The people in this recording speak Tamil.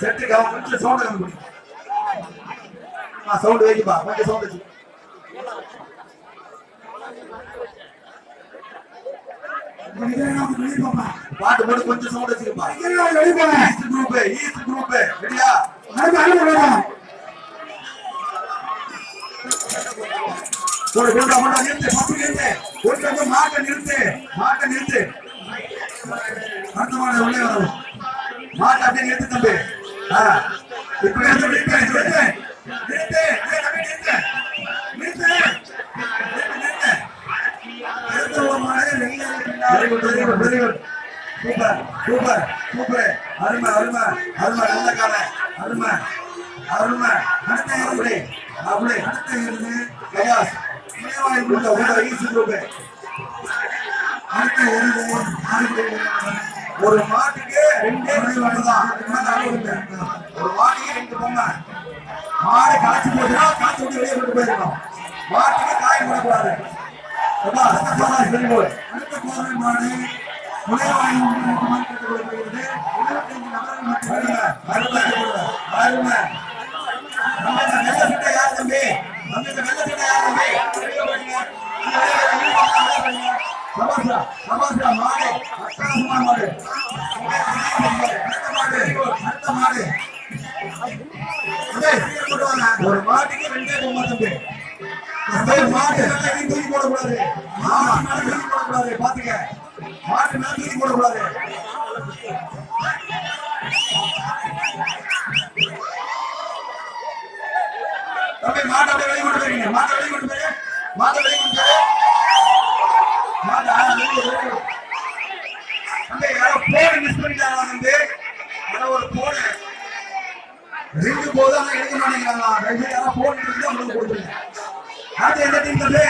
செட்டுக்கு அவன் கொஞ்சம் சவுண்ட் கம்மி சவுண்ட் வைக்கப்பா கொஞ்சம் சவுண்ட் வச்சு பாட்டு போட்டு கொஞ்சம் சவுண்ட் வச்சுக்கப்பா ஈஸ்ட் குரூப் ஈஸ்ட் குரூப் ரெடியா போடு போடு அவன நிறுத்து பப்பு நிறுத்து ஒரு கொஞ்சம் மாட்டை நிறுத்து மாட்டை நிறுத்து அடுத்த மாடு உள்ளே வரும் மாட்டை அப்படியே நிறுத்து தம்பி ஆ இப்ப நிறுத்து நிறுத்து நிறுத்து நிறுத்து. நிறுத்து சூப்பர் சூப்பர் சூப்பர். அருமை அருமை அருமை நல்ல காலை. அருமை அருமை. அடுத்த அப்படி? அப்படி அடுத்த இருந்து கயாஸ் இளையவாய் கொடுத்த உங்க ஈசு குரூப் அடுத்த இருந்து ஒரு மாட்டுக்கு ரெண்டே மாடு தான் ஒரு மாட்டுக்கு ரெண்டு பொம்மை மாடு காய்ச்சி போச்சுன்னா காய்ச்சி விட்டு வெளியே கொண்டு போயிருக்கணும் மாட்டுக்கு காய் போடக்கூடாது அப்பா, அடுத்த போதா சொல்லி அடுத்த போதை மாடு முனைவாய் நபர்கள் மட்டும் அருமை அருமை சபாஷா சபாஷா மாடு அட்டகாசமான மாடு. அடுத்த மாடு அடுத்த மாடு ஒரு மாட்டுக்கு ரெண்டே பொம்மை தம்பி மாட்டு தூக்கி போடக்கூடாது. மாட்டு தூக்கி போடக்கூடாது பாத்துக்க. மாட்டு மேல தூக்கி போடக்கூடாது. தம்பி மாட்டை வெளியே கொண்டு மாட்டை வெளியே கொண்டு மாட்டை வெளியே கொண்டு மாட்டை ஆ, வெளியே கொடு, வெளியே கொடு. அங்க யாரோ போன் மிஸ் பண்ணிட்டாங்க தம்பி ஒரு போன் ரிங்கு போது ஆனா எடுக்க மாட்டேங்கிறாங்களா யாரோ போன் இருந்தா உங்களுக்கு கொடுத்துருங்க. அடுத்து எந்த டீம் தம்பி